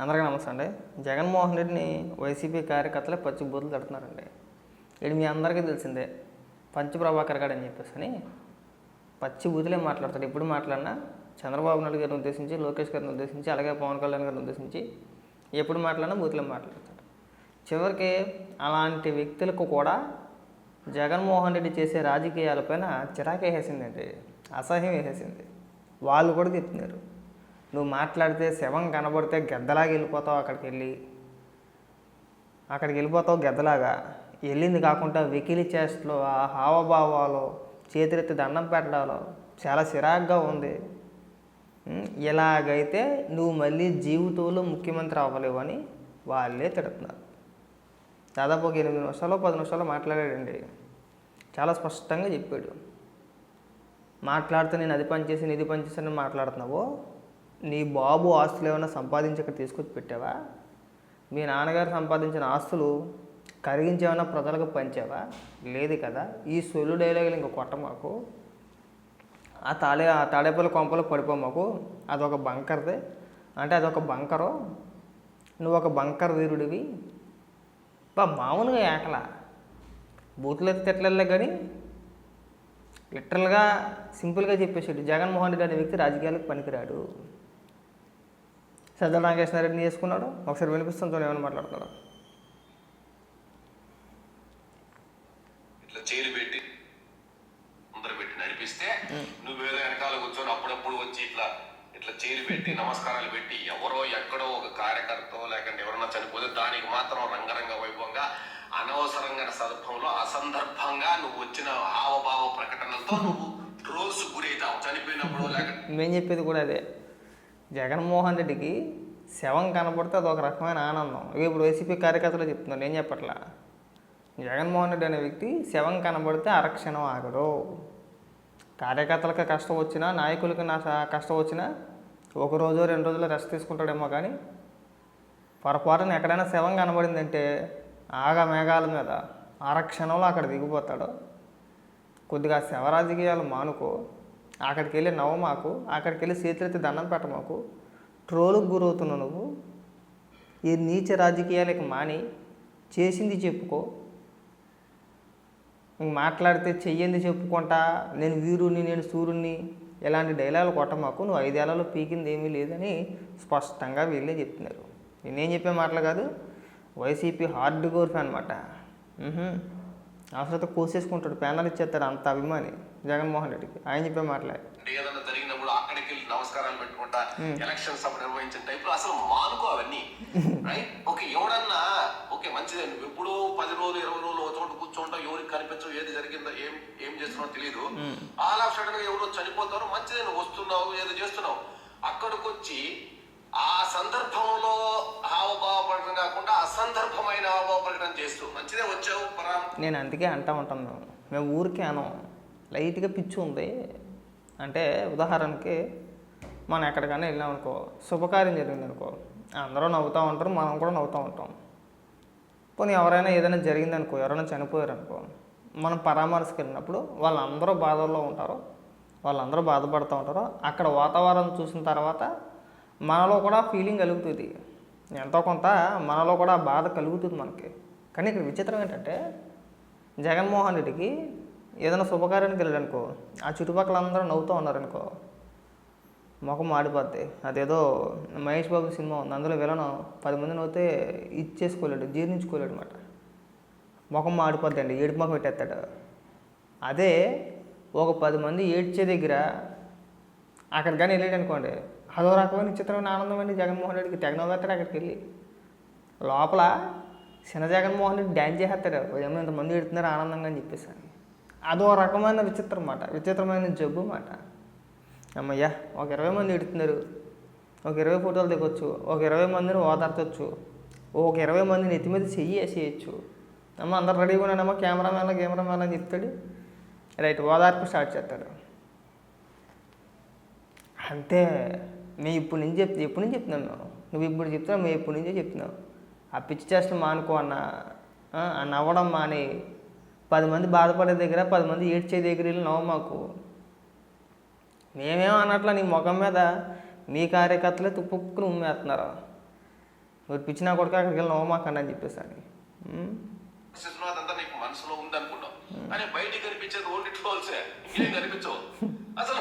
అందరికీ నమస్తే అండి. జగన్మోహన్ రెడ్డిని వైసీపీ కార్యకర్తలే పచ్చి బూతులు తడుతున్నారండి. ఇది మీ అందరికీ తెలిసిందే. పంచ ప్రభాకర్ గారు అని చెప్పేసి అని పచ్చి బూతులే మాట్లాడతాడు ఎప్పుడు మాట్లాడినా చంద్రబాబు నాయుడు గారిని ఉద్దేశించి లోకేష్ గారిని ఉద్దేశించి అలాగే పవన్ కళ్యాణ్ గారిని ఉద్దేశించి ఎప్పుడు మాట్లాడినా బూతులే మాట్లాడతాడు చివరికి అలాంటి వ్యక్తులకు కూడా జగన్మోహన్ రెడ్డి చేసే రాజకీయాలపైన చిరాకు వేసేసిందండి అసహ్యం వేసేసింది. వాళ్ళు కూడా చెప్తున్నారు నువ్వు మాట్లాడితే శవం కనబడితే గెద్దలాగా వెళ్ళిపోతావు అక్కడికి వెళ్ళి. అక్కడికి వెళ్ళిపోతావు గెద్దలాగా. వెళ్ళింది కాకుండా వికిలి చేష్టలు ఆ హావభావాలు చేతులెత్తి దండం పెట్టడాలు చాలా చిరాగ్గా ఉంది. ఇలాగైతే నువ్వు మళ్ళీ జీవితంలో ముఖ్యమంత్రి అవ్వలేవు అని వాళ్ళే తిడుతున్నారు. దాదాపు ఒక ఎనిమిది నిమిషాలు పది నిమిషాలు మాట్లాడాడండి. చాలా స్పష్టంగా చెప్పాడు. మాట్లాడితే నేను అది పని చేసి ఇది పని చేసి మాట్లాడుతున్నావు నీ బాబు ఆస్తులు ఏమైనా సంపాదించి ఇక్కడ తీసుకొచ్చి పెట్టావా? మీ నాన్నగారు సంపాదించిన ఆస్తులు కరిగించేమైనా ప్రజలకు పంచావా? లేదు కదా. ఈ సొల్లు డైలాగులు ఇంకా కొట్ట మాకు. ఆ తాళే ఆ తాడేపల్లి కొంపలో పడిపో మాకు. అదొక బంకర్దే. అంటే అదొక బంకరు. నువ్వు ఒక బంకర్ వీరుడివి. బా మామూలుగా ఏకల బూతులు ఎత్తి తిట్టలే కానీ లిటరల్గా సింపుల్గా చెప్పేసాడు జగన్మోహన్ రెడ్డి అనే వ్యక్తి రాజకీయాలకు పనికిరాడు. సజ్జల రామకృష్ణారెడ్డిని చేసుకున్నాడు. ఒకసారి వినిపిస్తుంది చూడండి ఏమైనా మాట్లాడుతున్నాడు. ఇట్లా చైలు పెట్టి ముందర పెట్టి నడిపిస్తే నువ్వేదో వెనకాల కూర్చొని అప్పుడప్పుడు వచ్చి ఇట్లా ఇట్లా చైలు పెట్టి నమస్కారాలు పెట్టి ఎవరో ఎక్కడో ఒక కార్యకర్త లేకుంటే ఎవరన్నా చనిపోతే దానికి మాత్రం రంగరంగ వైభవంగా అనవసరంగా సందర్భంలో అసందర్భంగా నువ్వు వచ్చిన హావభావ ప్రకటనలతో నువ్వు ట్రోల్స్ గురవుతావు. చనిపోయినప్పుడు లేకుంటే మేము చెప్పేది కూడా అదే. జగన్మోహన్ రెడ్డికి శవం కనబడితే ఒక రకమైన ఆనందం. ఇప్పుడు వైసీపీ కార్యకర్తలు చెప్తున్నారు ఏం చెప్పట్లా? జగన్మోహన్ రెడ్డి అనే వ్యక్తి శవం కనబడితే అరక్షణం ఆగడు. కార్యకర్తలకు కష్టం వచ్చినా నాయకులకి నా కష్టం వచ్చినా ఒక రోజు రెండు రోజులు రెస్ట్ తీసుకుంటాడేమో కానీ పొరపాటున ఎక్కడైనా శవం కనబడిందంటే ఆగ మేఘాల మీద అరక్షణంలో అక్కడ దిగిపోతాడు. కొద్దిగా శవ రాజకీయాలు మానుకో అక్కడికి వెళ్ళి నవ్వమాకు అక్కడికి వెళ్ళి చేతులెత్తి దండం పెట్టమాకు ట్రోలుకు గురవుతున్నావు నువ్వు. ఈ నీచ రాజకీయాలకి మాని చేసింది చెప్పుకో. మాట్లాడితే చెయ్యింది చెప్పుకుంటా నేను వీరుని నేను సూర్యుని ఇలాంటి డైలాగులు కొట్టమాకు నువ్వు ఐదేళ్ళలో పీకింది ఏమీ లేదని స్పష్టంగా వీళ్ళే చెప్తున్నారు. నేనేం చెప్పే మాటలు కాదు వైసీపీ హార్డ్ గోర్ఫ్ అనమాట అవసరత కోసేసుకుంటాడు ప్యానల్ ఇచ్చేస్తాడు అంత అభిమాని జగన్మోహన్ రెడ్డికి. ఆయన చెప్పే మాటలే. ఏదైనా జరిగినప్పుడు అక్కడికి వెళ్ళి నమస్కారాలు పెట్టుకుంటా ఎలక్షన్ సభ నిర్వహించిన టైప్ అసలు మానుకో అవన్నీ. రైట్ ఓకే ఎవడన్నా ఓకే ఎప్పుడో పది రోజులు ఇరవై రోజులు ఒక చోట ఎవరికి కనిపించవు ఏది జరిగిందో ఏం ఏం చేస్తున్నావు తెలియదు ఆల్ సడన్గా ఎవరో చనిపోతారు మంచిదే వస్తున్నావు ఏదో చేస్తున్నావు. అక్కడికి వచ్చి ఆ సందర్భంలో హావభావ ప్రకటన కాకుండా అసందర్భమైన హావభావ ప్రకటన చేస్తూ. మంచిదే వచ్చావు పరా. నేను అందుకే అంటా ఉంటాను. మేము మేము ఊరికే అనం. లైట్గా పిచ్చి ఉంది. అంటే ఉదాహరణకి మనం ఎక్కడికైనా వెళ్ళాం అనుకో శుభకార్యం జరిగింది అనుకో అందరూ నవ్వుతూ ఉంటారు మనం కూడా నవ్వుతూ ఉంటాం. పోనీ ఎవరైనా ఏదైనా జరిగిందనుకో ఎవరైనా చనిపోయారు అనుకో మనం పరామర్శకు వెళ్ళినప్పుడు వాళ్ళందరూ బాధల్లో ఉంటారు వాళ్ళందరూ బాధపడుతూ ఉంటారు అక్కడ వాతావరణం చూసిన తర్వాత మనలో కూడా ఫీలింగ్ కలుగుతుంది. ఎంతో కొంత మనలో కూడా బాధ కలుగుతుంది మనకి. కానీ ఇక్కడ విచిత్రం ఏంటంటే జగన్మోహన్ రెడ్డికి ఏదైనా శుభకార్యానికి వెళ్ళాడనుకో ఆ చుట్టుపక్కల అందరూ నవ్వుతూ ఉన్నారనుకో ముఖం మాడిపోద్ది. అదేదో మహేష్ బాబు సినిమా ఉంది. అందులో విలను పది మంది నవ్వుతే ఇచ్చేసుకోలేడు జీర్ణించుకోలేడు అనమాట ముఖం మాడిపోద్ది అండి ఏడుపు ముఖం పెట్టేస్తాడు. అదే ఒక పది మంది ఏడ్చే దగ్గర అక్కడ కానీ వెళ్ళాడు అనుకోండి అదో రకమైన విచిత్రమైన ఆనందం అండి జగన్మోహన్ రెడ్డికి తెగనవ్వేస్తాడు అక్కడికి వెళ్ళి లోపల చిన్న జగన్మోహన్ రెడ్డి డ్యాన్స్ చేసేస్తాడు ఏమో ఇంతమంది ఎడుతున్నారు ఆనందంగా అని చెప్పేసి అదో రకమైన విచిత్రం మాట విచిత్రమైన జబ్బు మాట. అమ్మయ్యా ఒక ఇరవై మంది ఎడుతున్నారు. ఒక ఇరవై ఫోటోలు దిగొచ్చు. ఒక ఇరవై మందిని ఓదార్చొచ్చు. ఒక ఇరవై మందిని ఎత్తి మీద చెయ్యి వేసేయచ్చు. అమ్మ అందరు రెడీగా ఉన్నాడమ్మా కెమెరామ్యాన్ కెమెరామ్యాన్ అని చెప్తాడు. రైట్ ఓదార్పు స్టార్ట్ చేస్తాడు. అంతే. మేము ఇప్పుడు నుంచి చెప్తే ఎప్పుడు నుంచి చెప్తున్నాం మేము నువ్వు ఇప్పుడు చెప్తున్నావు మేము ఎప్పుడు నుంచే చెప్తున్నావు. ఆ పిచ్చి చేష్టలు మానుకో అన్న ఆ, ఆ నవ్వడం మాని పది మంది బాధపడే దగ్గర పది మంది ఏడ్చే దగ్గర వెళ్ళి నవ్వు మాకు. మేమేం అన్నట్ల నీ ముఖం మీద మీ కార్యకర్తలే తుప్పుక్కుని ఉమ్మేస్తున్నారు. మరి పిచ్చినా కొడుకు అక్కడికి వెళ్ళి అని అదంతా నీకు మనసులో ఉందనుకున్నావు కానీ బయటికి కనిపించేది ఓన్లీ ట్రోల్సే ఇంకేం కనిపించవు. అసలు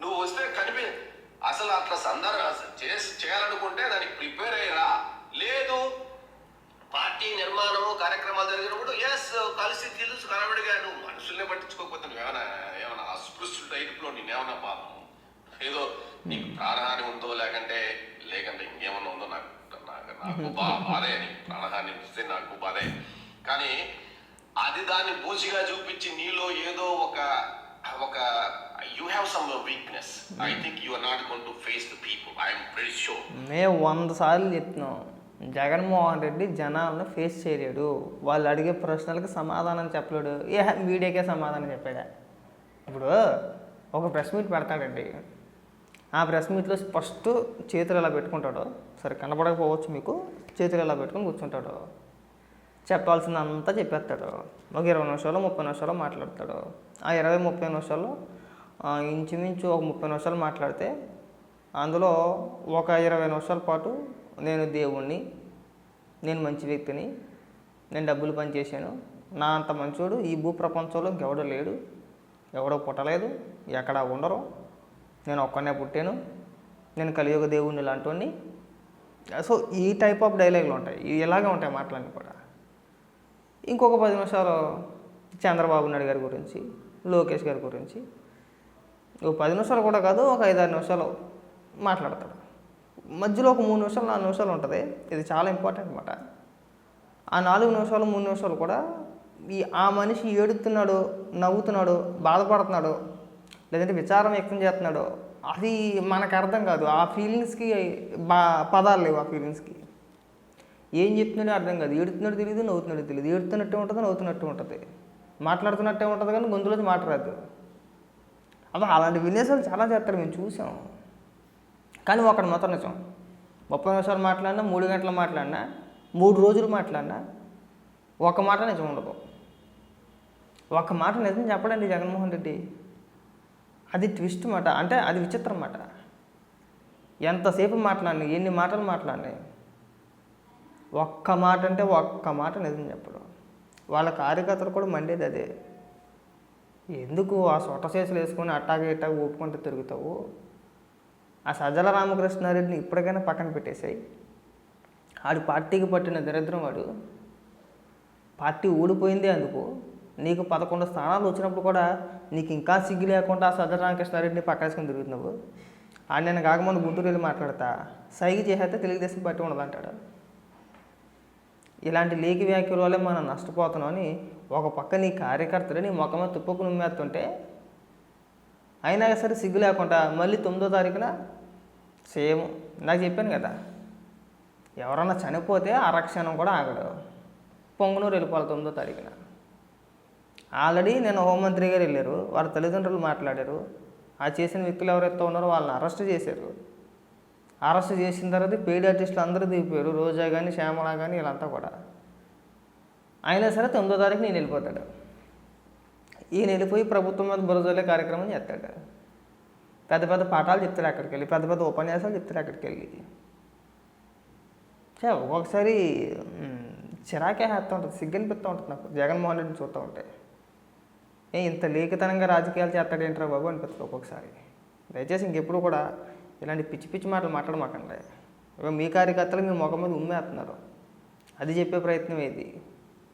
నువ్వు వస్తే కనిపి అసలు అట్లా సందర్భం చేసి చేయాలనుకుంటే దానికి ప్రిపేర్ అయ్యరా. లేదు. పార్టీ నిర్మాణము కార్యక్రమాలు జరిగినప్పుడు ఎస్ కలిసి తెలుసు కనబడిగా నువ్వు మనుషుల్ని పట్టించుకోకపోతే నువ్వేమైనా ఏమైనా అస్పృశ్యుల టైప్లో నేనేమన్నా పాపం? ఏదో నీకు ప్రాణహాని ఉందో లేకంటే లేకంటే ఇంకేమన్నా ఉందో నాకు నాకు నాకు బా- బాధే. నీకు ప్రాణహాని వస్తే నాకు బాధే. కానీ అది దాన్ని బూచిగా చూపించి నీలో ఏదో ఒక ఒక షూర్ మేము వంద సార్లు చెప్తున్నాం జగన్మోహన్ రెడ్డి జనాలను ఫేస్ చేయలేడు. వాళ్ళు అడిగే ప్రశ్నలకు సమాధానం చెప్పలేడు. ఏ మీడియాకే సమాధానం చెప్పాడా? ఇప్పుడు ఒక ప్రెస్ మీట్ పెడతాడండి. ఆ ప్రెస్ మీట్లో ఫస్ట్ చేతులు ఎలా పెట్టుకుంటాడో సరే కనపడకపోవచ్చు మీకు చేతులు ఎలా పెట్టుకొని కూర్చుంటాడు చెప్పాల్సిందంతా చెప్పేస్తాడు. ఒక ఇరవై నిమిషాలు ముప్పై నిమిషాలు మాట్లాడతాడు. ఆ ఇరవై ముప్పై నిమిషాలు ఆ, ఇంచుమించు ఒక ముప్పై నిమిషాలు మాట్లాడితే అందులో ఒక ఇరవై నిమిషాల పాటు నేను దేవుణ్ణి నేను మంచి వ్యక్తిని నేను డబ్బులు పనిచేశాను. నా అంత మంచోడు ఈ భూ ప్రపంచంలో ఇంకెవడో లేడు ఎవడో పుట్టలేదు ఎక్కడ ఉండరు. నేను ఒక్కనే పుట్టాను. నేను కలియుగ దేవుణ్ణి లాంటి సో ఈ టైప్ ఆఫ్ డైలాగులు ఉంటాయి. ఇవి ఇలాగే ఉంటాయి మాటలన్నీ కూడా. ఇంకొక పది నిమిషాలు చంద్రబాబు నాయుడు గారి గురించి లోకేష్ గారి గురించి. ఓ పది నిమిషాలు కూడా కాదు ఒక ఐదారు నిమిషాలు మాట్లాడతాడు. మధ్యలో ఒక మూడు నిమిషాలు నాలుగు నిమిషాలు ఉంటుంది. ఇది చాలా ఇంపార్టెంట్ అనమాట ఆ నాలుగు నిమిషాలు మూడు నిమిషాలు కూడా ఈ ఆ మనిషి ఏడుతున్నాడు నవ్వుతున్నాడు బాధపడుతున్నాడు లేదంటే విచారం వ్యక్తం చేస్తున్నాడు అది మనకు అర్థం కాదు. ఆ ఫీలింగ్స్కి బా పదాలు లేవు ఆ ఫీలింగ్స్కి ఏం చెప్తున్నాడో అర్థం కాదు. ఏడుతున్నాడు తెలియదు నవ్వుతున్నాడు తెలియదు ఏడుతున్నట్టే ఉంటుంది నవ్వుతున్నట్టు ఉంటుంది. మాట్లాడుతున్నట్టే ఉంటుంది కానీ గొంతులోంచి మాట్లాడదు అబ్బా అలాంటి విన్యాసాలు చాలా చేస్తారు మేము చూసాం. కానీ ఒకటి మాత్రం నిజం. ముప్పై నిమిషాలు మాట్లాడినా మూడు గంటలు మాట్లాడినా మూడు రోజులు మాట్లాడినా ఒక మాట నిజం ఉండదు. ఒక మాట నిజం చెప్పడండి జగన్మోహన్ రెడ్డి అది ట్విస్ట్ మాట అంటే అది విచిత్రం మాట. ఎంతసేపు మాట్లాడినా ఎన్ని మాటలు మాట్లాడినాయి ఒక్క మాట అంటే ఒక్క మాట నిజం చెప్పడం. వాళ్ళ కార్యకర్తలు కూడా మండేది అదే. ఎందుకు ఆ సొట్ట చేసులు వేసుకొని అట్టాగే ఇట్టాగా ఒప్పుకుంటూ తిరుగుతావు? ఆ సజ్జల రామకృష్ణారెడ్డిని ఇప్పటికైనా పక్కన పెట్టేసాయి ఆడు పార్టీకి పట్టిన దరిద్రం వాడు. పార్టీ ఊడిపోయింది అందుకు. నీకు పదకొండు స్థానాలు వచ్చినప్పుడు కూడా నీకు ఇంకా సిగ్గు లేకుండా ఆ సజ్జల రామకృష్ణారెడ్డిని పక్కేసుకొని తిరుగుతున్నావు. ఆడు నేను కాకముందు గుంటూరు వెళ్ళి మాట్లాడతా. సైగ చేసేస్తే తెలుగుదేశం పార్టీ ఉండదంటాడు. ఇలాంటి లేఖి వ్యాఖ్యల వల్లే మనం నష్టపోతున్నాం అని ఒక పక్క నీ కార్యకర్తలు నీ ముఖమే తుప్పకు నుమ్మేస్తుంటే అయినా సరే సిగ్గు లేకుండా మళ్ళీ తొమ్మిదో తారీఖున సేమ్ నాకు చెప్పాను కదా ఎవరన్నా చనిపోతే ఆరక్షణం కూడా ఆగడు. పొంగునూరు వెళ్ళిపోవాలి తొమ్మిదో తారీఖున. ఆల్రెడీ నేను హోంమంత్రి గారు వెళ్ళారు వారి తల్లిదండ్రులు మాట్లాడారు ఆ చేసిన వ్యక్తులు ఎవరైతే ఉన్నారో వాళ్ళని అరెస్ట్ చేశారు. అరెస్ట్ చేసిన తర్వాత పెయిడ్ ఆర్టిస్టులు అందరూ దిగిపోయారు రోజా కానీ శ్యామల కానీ వీళ్ళంతా కూడా. అయినా సరే తొమ్మిదో తారీఖు నేను వెళ్ళిపోతాడు. ఈయన వెళ్ళిపోయి ప్రభుత్వం మీద బురదలే కార్యక్రమం చేస్తాడు. పెద్ద పెద్ద పాఠాలు చెప్తారు అక్కడికి వెళ్ళి పెద్ద పెద్ద ఉపన్యాసాలు చెప్తారు అక్కడికి వెళ్ళి చే ఒక్కొక్కసారి చిరాకే హేస్తూ ఉంటుంది సిగ్గనిపిస్తూ ఉంటుంది నాకు. జగన్మోహన్ రెడ్డిని చూస్తూ ఉంటే. ఏ ఇంత లేఖితనంగా రాజకీయాలు చేస్తాడేంట్రా బాబు అనిపిస్తుంది ఒక్కొక్కసారి. దయచేసి ఇంకెప్పుడు కూడా ఇలాంటి పిచ్చి పిచ్చి మాటలు మాట్లాడమాకండి. ఇక మీ కార్యకర్తలు మీ ముఖం మీద ఉమ్మేస్తున్నారు. అది చెప్పే ప్రయత్నం ఏది?